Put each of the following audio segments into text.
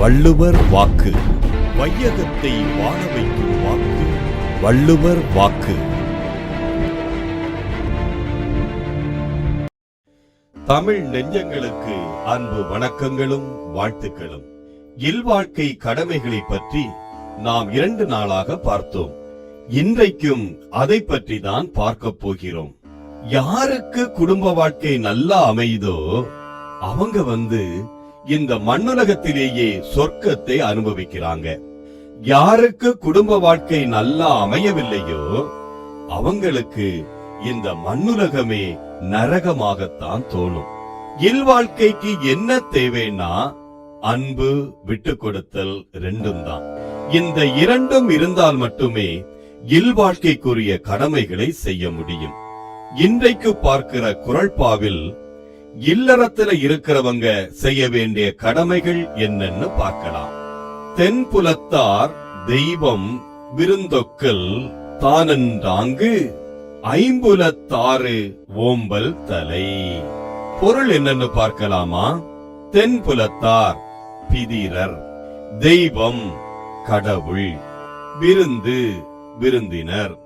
வள்ளுவர் வாக்கு. வையகத்தை வாழ வைக்கும் வாக்கு. வள்ளுவர் வாக்கு. தமிழ் நெஞ்சங்களுக்கு அன்பு வணக்கங்களும் வாழ்த்துக்களும். இல்வாழ்க்கை கடமைகளை பற்றி நாம் இரண்டு நாளாக பார்த்தோம். இன்றைக்கும் அதை பற்றி தான் பார்க்க போகிறோம். யாருக்கு குடும்ப வாழ்க்கை நல்லா அமையுதோ அவங்க வந்து இந்த மண்ணுலகத்திலேயே சொர்க்கத்தை அனுபவிக்கிறாங்க. யாருக்கு குடும்ப வாழ்க்கை நல்லா அமையவில்லையோ அவங்களுக்கு இந்த மண்ணுலகமே நரகமாகத்தான் தோணும். இல்வாழ்க்கைக்கு என்ன தேவைன்னா அன்பு விட்டு கொடுத்தல் ரெண்டும் தான். இந்த இரண்டும் இருந்தால் மட்டுமே இல்வாழ்க்கைக்குரிய கடமைகளை செய்ய முடியும். இன்றைக்கு பார்க்கிற குரல்பாவில் இல்லறத்துல இருக்கிறவங்க செய்ய வேண்டிய கடமைகள் என்னன்னு பார்க்கலாம். தென்புலத்தார் தெய்வம் விருந்தொக்கல் தானன்றாங்கு ஐம்புலத்தாறு ஓம்பல் தலை. பொருள் என்னன்னு பார்க்கலாமா? தென்புலத்தார் பிதிரர் தெய்வம் கடவுள் விருந்து விருந்தினர்.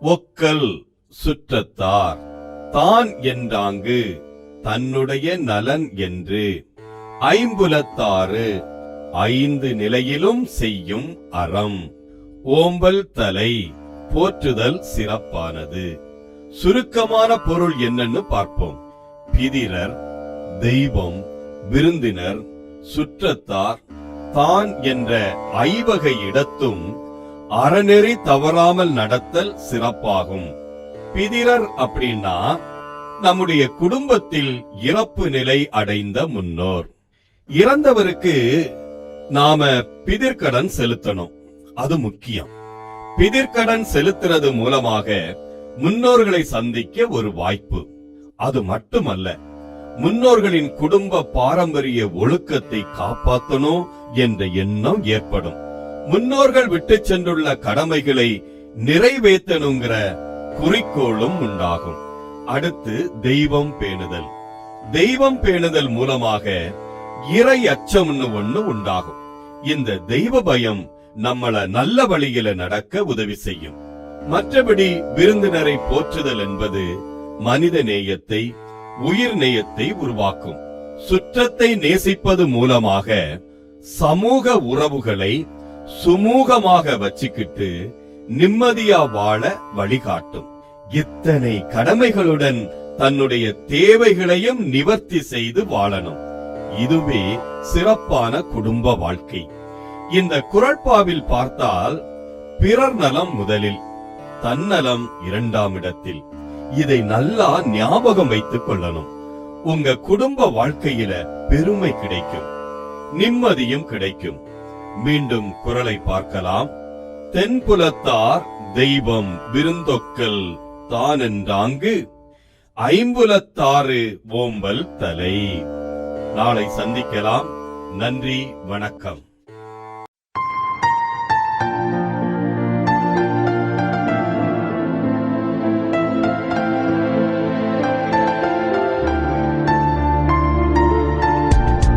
ஒக்கல் சுற்றத்தார் தான் என்றாங்கு தன்னுடைய நலன் என்று. ஐம்புலத்தாறு. ஐந்து நிலையிலும் செய்யும் அறம். ஓம்பல் தலை. போற்றுதல் சிறப்பானது. சுருக்கமான பொருள் என்னன்னு பார்ப்போம். பிதிரர் தெய்வம் விருந்தினர் சுற்றத்தார் தான் என்ற ஐவகை இடத்தும் அறநெறி தவறாமல் நடத்தல் சிறப்பாகும். பிதிரர் அப்படின்னா நம்முடைய குடும்பத்தில் இறப்பு நிலை அடைந்த முன்னோர். இறந்தவருக்கு நாம பிதிர்கடன் செலுத்தணும். அது முக்கியம். பிதிர்கடன் செலுத்துறது மூலமாக முன்னோர்களை சந்திக்க ஒரு வாய்ப்பு. அது மட்டுமல்ல முன்னோர்களின் குடும்ப பாரம்பரிய ஒழுக்கத்தை காப்பாற்றணும் என்ற எண்ணம் ஏற்படும். முன்னோர்கள் விட்டு சென்றுள்ள கடமைகளை நிறைவேற்றணுங்கிற குறிக்கோளும் உண்டாகும். அடுத்து தெய்வம் பேணுதல். தெய்வம் பேணுதல் மூலமாக இறை அச்சம்னு ஒண்ணு உண்டாகும். இந்த தெய்வ பயம் நம்மள நல்ல வழியில நடக்க உதவி செய்யும். மற்றபடி விருந்தினரை போற்றுதல் என்பது மனித நேயத்தை உயிர் நேயத்தை உருவாக்கும். சுற்றத்தை நேசிப்பது மூலமாக சமூக உறவுகளை சுமூகமாக வச்சுக்கிட்டு நிம்மதியா வாழ வழிகாட்டும். இத்தனை கடமைகளுடன் தன்னுடைய தேவைகளையும் நிவர்த்தி செய்து வாழணும். இதுவே சிறப்பான குடும்ப வாழ்க்கை. இந்த குரட்பாவில் பார்த்தால் பிறர் நலம் முதலில் தன்னலம் இரண்டாம் இடத்தில். இதை நல்லா ஞாபகம் வைத்துக் கொள்ளணும். உங்க குடும்ப வாழ்க்கையில பெருமை கிடைக்கும். நிம்மதியும் கிடைக்கும். மீண்டும் குரலை பார்க்கலாம். தென்புலத்தார் தெய்வம் விருந்தொக்கல் தானென்றாங்கு? ஐம்புலத்தாறு ஓம்பல் தலை. நாளை சந்திக்கலாம். நன்றி வணக்கம்.